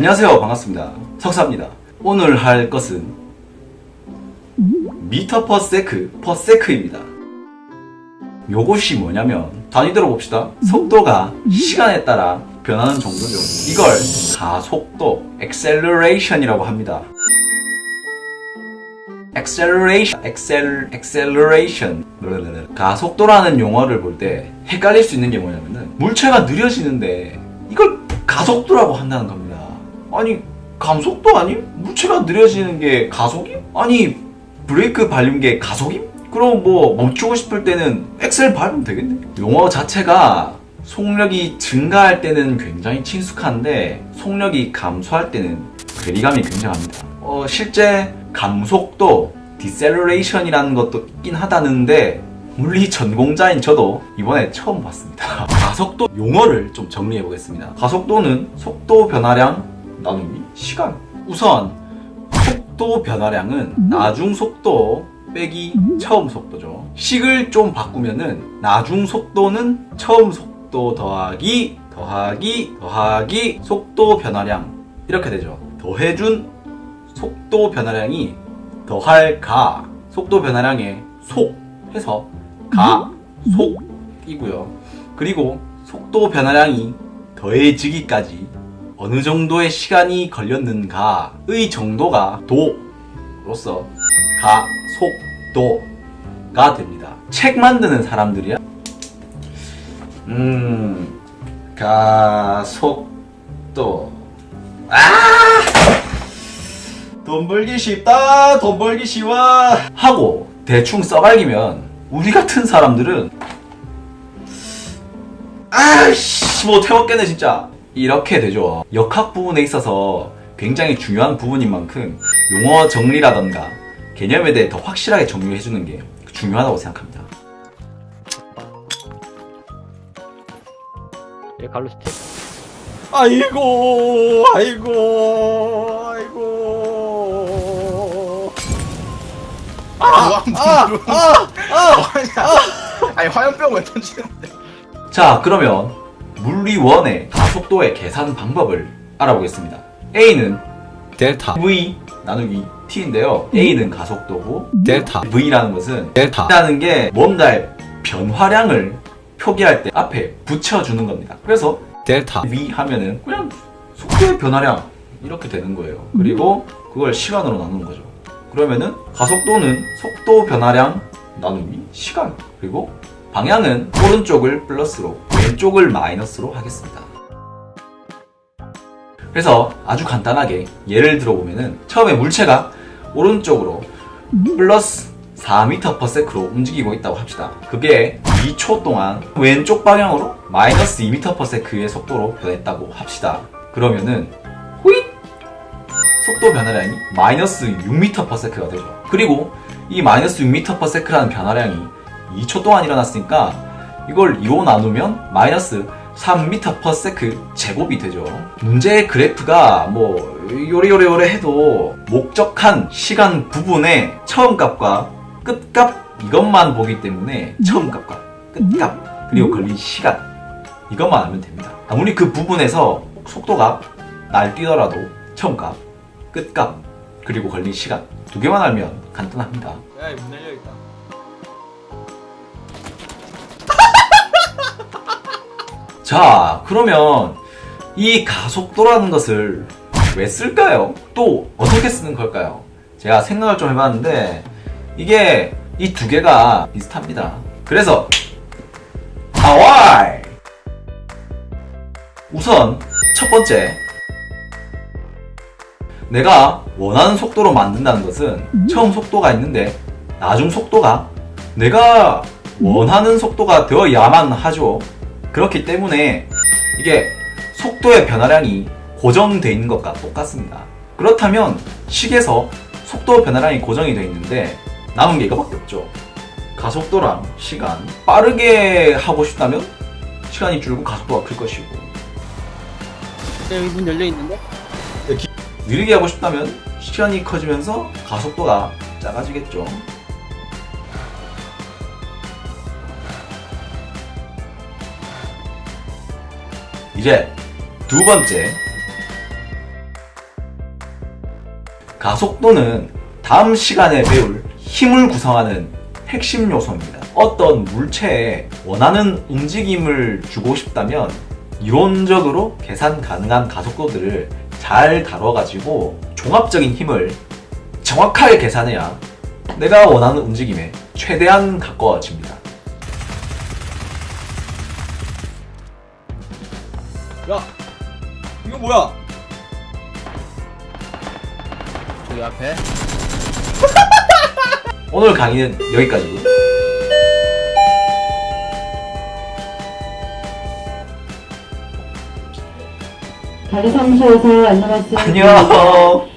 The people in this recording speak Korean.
안녕하세요. 반갑습니다. 석사입니다. 오늘 할 것은 미터 퍼 세크 퍼 세크입니다. 요것이 뭐냐면 단위대로 봅시다. 속도가 시간에 따라 변하는 정도죠. 이걸 가속도 acceleration이라고 합니다. acceleration, acceleration. 가속도라는 용어를 볼 때 헷갈릴 수 있는 게 뭐냐면은 물체가 느려지는데 이걸 가속도라고 한다는 겁니다. 아니 감속도 아님? 물체가 느려지는 게 가속임? 아니 브레이크 밟는 게 가속임? 그럼 뭐 멈추고 싶을 때는 엑셀 밟으면 되겠네. 용어 자체가 속력이 증가할 때는 굉장히 친숙한데 속력이 감소할 때는 괴리감이 굉장합니다. 어, 실제 감속도 디셀러레이션이라는 것도 있긴 하다는데 물리 전공자인 저도 이번에 처음 봤습니다. 가속도 용어를 좀 정리해 보겠습니다. 가속도는 속도 변화량 나누기 시간. 우선 속도 변화량은 나중 속도 빼기 처음 속도죠. 식을 좀 바꾸면은 나중 속도는 처음 속도 더하기 더하기 더하기 속도 변화량 이렇게 되죠. 더해준 속도 변화량이 더할 가 속도 변화량의 속 해서 가 속이고요. 그리고 속도 변화량이 더해지기까지 어느 정도의 시간이 걸렸는가의 정도가 도로서 가 속 도가 됩니다. 책 만드는 사람들이야. 음, 가 속 도. 아! 돈 벌기 쉽다, 돈 벌기 쉬워. 하고 대충 써발기면 우리 같은 사람들은 아이씨 뭐 태웠겠네 진짜 이렇게 되죠. 역학 부분에 있어서 굉장히 중요한 부분인 만큼 용어 정리라던가 개념에 대해 더 확실하게 정리해주는 게 중요하다고 생각합니다. 얘 갈로 스틱 아이고 아이고 아이고. 아, 아, 아, 아니 화염병 왜 던지는데? 자 그러면 물리원의 가속도의 계산 방법을 알아보겠습니다 A는 델타 V 나누기 T인데요 A는 가속도고 델타 V라는 것은 델타 라는 게 뭔가의 변화량을 표기할 때 앞에 붙여주는 겁니다. 그래서 델타 V 하면은 그냥 속도의 변화량 이렇게 되는 거예요. 그리고 그걸 시간으로 나누는 거죠. 그러면은 가속도는 속도 변화량 나누기 시간 그리고 방향은 오른쪽을 플러스로 왼쪽을 마이너스로 하겠습니다. 그래서 아주 간단하게 예를 들어보면은 처음에 물체가 오른쪽으로 플러스 4m/s로 움직이고 있다고 합시다. 그게 2초 동안 왼쪽 방향으로 마이너스 2m/s의 속도로 변했다고 합시다. 그러면은 호잇 속도 변화량이 마이너스 6m/s가 되죠. 그리고 이 마이너스 6m/s라는 변화량이 2초 동안 일어났으니까 이걸 2로 나누면 마이너스 3m/s 제곱이 되죠. 문제의 그래프가 뭐 요래요래요래 해도 목적한 시간 부분의 처음 값과 끝값 이것만 보기 때문에 처음 값과 끝값 그리고 걸린 시간 이것만 알면 됩니다. 아무리 그 부분에서 속도가 날 뛰더라도 처음 값, 끝 값, 그리고 걸린 시간 두 개만 알면 간단합니다. 야 문 열려 있다 자, 그러면 이 가속도라는 것을 왜 쓸까요? 또 어떻게 쓰는 걸까요? 제가 생각을 좀 해봤는데 이게 이 두 개가 비슷합니다. 그래서 하와이 우선 첫 번째 내가 원하는 속도로 만든다는 것은 처음 속도가 있는데 나중 속도가 내가 원하는 속도가 되어야만 하죠. 그렇기 때문에 이게 속도의 변화량이 고정되어 있는 것과 똑같습니다. 그렇다면 식에서 속도 변화량이 고정이 되어 있는데 남은 게 이거밖에 없죠. 가속도랑 시간. 빠르게 하고 싶다면 시간이 줄고 가속도가 클 것이고 여기 문 열려 있는데? 느리게 하고 싶다면 시간이 커지면서 가속도가 작아지겠죠. 이제 두 번째 가속도는 다음 시간에 배울 힘을 구성하는 핵심 요소입니다. 어떤 물체에 원하는 움직임을 주고 싶다면 이론적으로 계산 가능한 가속도들을 잘 다뤄가지고 종합적인 힘을 정확하게 계산해야 내가 원하는 움직임에 최대한 가까워집니다. 뭐야? 저기 앞에. 오늘 강의는 여기까지고 관리사무소에서 말씀 안녕.